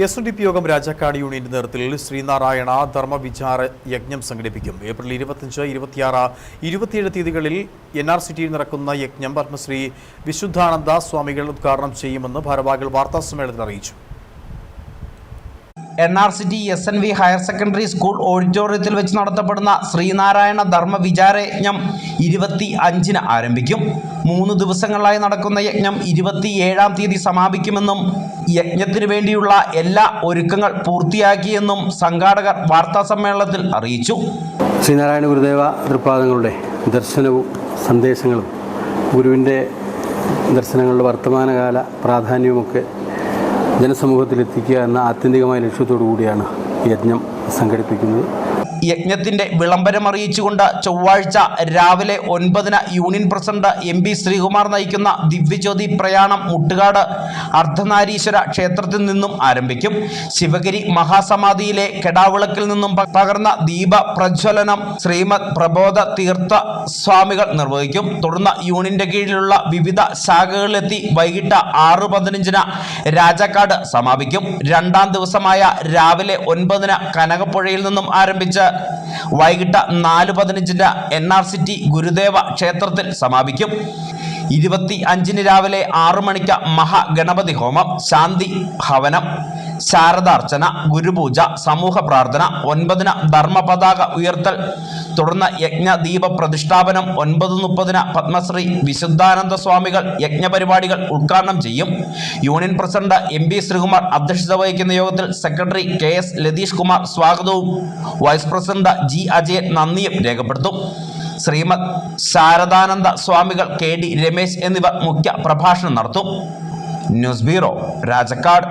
S N D P യോഗം രാജാക്കാട് യൂണിയന്റെ നേതൃത്വത്തിൽ ശ്രീനാരായണ ധർമ്മവിചാര യജ്ഞം സംഘടിപ്പിക്കും. ഏപ്രിൽ ഇരുപത്തിയഞ്ച് ഇരുപത്തിയാറ് ഇരുപത്തിയേഴ് തീയതികളിൽ എൻ ആർ സിറ്റിയിൽ നടക്കുന്ന യജ്ഞം പത്മശ്രീ വിശുദ്ധാനന്ദ സ്വാമികൾ ഉദ്ഘാടനം ചെയ്യുമെന്ന് ഭാരവാഹികൾ വാർത്താസമ്മേളനത്തിൽ അറിയിച്ചു. N R C T S N V higher secondary school ഓഡിറ്റോറിയത്തിൽ വെച്ച് നടത്തപ്പെടുന്ന ശ്രീനാരായണ ധർമ്മ വിചാരയജ്ഞം ഇരുപത്തി അഞ്ചിന് ആരംഭിക്കും. മൂന്ന് ദിവസങ്ങളിലായി നടക്കുന്ന യജ്ഞം ഇരുപത്തിയേഴാം തീയതി സമാപിക്കുമെന്നും യജ്ഞത്തിനു വേണ്ടിയുള്ള എല്ലാ ഒരുക്കങ്ങൾ പൂർത്തിയാക്കിയെന്നും സംഘാടകർ വാർത്താ സമ്മേളനത്തിൽ അറിയിച്ചു. ശ്രീനാരായണ ഗുരുദേവ തൃപ്പാദങ്ങളുടെ ദർശനവും സന്ദേശങ്ങളും ഗുരുവിന്റെ ദർശനങ്ങളുടെ വർത്തമാനകാല പ്രാധാന്യവുമൊക്കെ ജനസമൂഹത്തിൽ എത്തിക്കുക എന്ന ആത്യന്തികമായ ലക്ഷ്യത്തോടു കൂടിയാണ് യജ്ഞം സംഘടിപ്പിക്കുന്നത്. യജ്ഞത്തിന്റെ വിളംബരം അറിയിച്ചുകൊണ്ട് ചൊവ്വാഴ്ച രാവിലെ ഒൻപതിന് union president M P Sreekumar നയിക്കുന്ന ദിവ്യജ്യോതി പ്രയാണം മുട്ടുകാട് അർദ്ധനാരീശ്വര ക്ഷേത്രത്തിൽ നിന്നും ആരംഭിക്കും. ശിവഗിരി മഹാസമാധിയിലെ കെടാവിളക്കിൽ നിന്നും പകർന്ന ദീപ പ്രജ്വലനം ശ്രീമദ് പ്രബോധ തീർത്ഥ സ്വാമികൾ നിർവഹിക്കും. തുടർന്ന് യൂണിയന്റെ കീഴിലുള്ള വിവിധ ശാഖകളിലെത്തി വൈകിട്ട് ആറ് പതിനഞ്ചിന് രാജാക്കാട് സമാപിക്കും. രണ്ടാം ദിവസമായ രാവിലെ ഒൻപതിന് കനകപ്പുഴയിൽ നിന്നും ആരംഭിച്ച് വൈകിട്ട് നാല് പതിനഞ്ചിന് എൻ ആർ സിറ്റി ഗുരുദേവ ക്ഷേത്രത്തിൽ സമാപിക്കും. ഇരുപത്തി അഞ്ചിന് രാവിലെ ആറു മണിക്ക് മഹാഗണപതി ഹോമം ശാന്തി ഹവനം ശാരദാർച്ചന ഗുരുപൂജ സമൂഹ പ്രാർത്ഥന ഒൻപതിന് ധർമ്മ പതാക ഉയർത്തൽ തുടർന്ന് യജ്ഞ ദീപ പ്രതിഷ്ഠാപനം ഒൻപത് മുപ്പതിന് പത്മശ്രീ വിശുദ്ധാനന്ദ സ്വാമികൾ യജ്ഞ പരിപാടികൾ ഉദ്ഘാടനം ചെയ്യും. Union president M P Sreekumar അധ്യക്ഷത വഹിക്കുന്ന യോഗത്തിൽ secretary K S Latheesh Kumar സ്വാഗതവും വൈസ് പ്രസിഡന്റ് ജി അജയൻ നന്ദിയും രേഖപ്പെടുത്തും. ശ്രീമദ് ശാരദാനന്ദ സ്വാമികൾ കെ ഡി രമേശ് എന്നിവർ മുഖ്യ പ്രഭാഷണം നടത്തും. News bureau Rajakkad.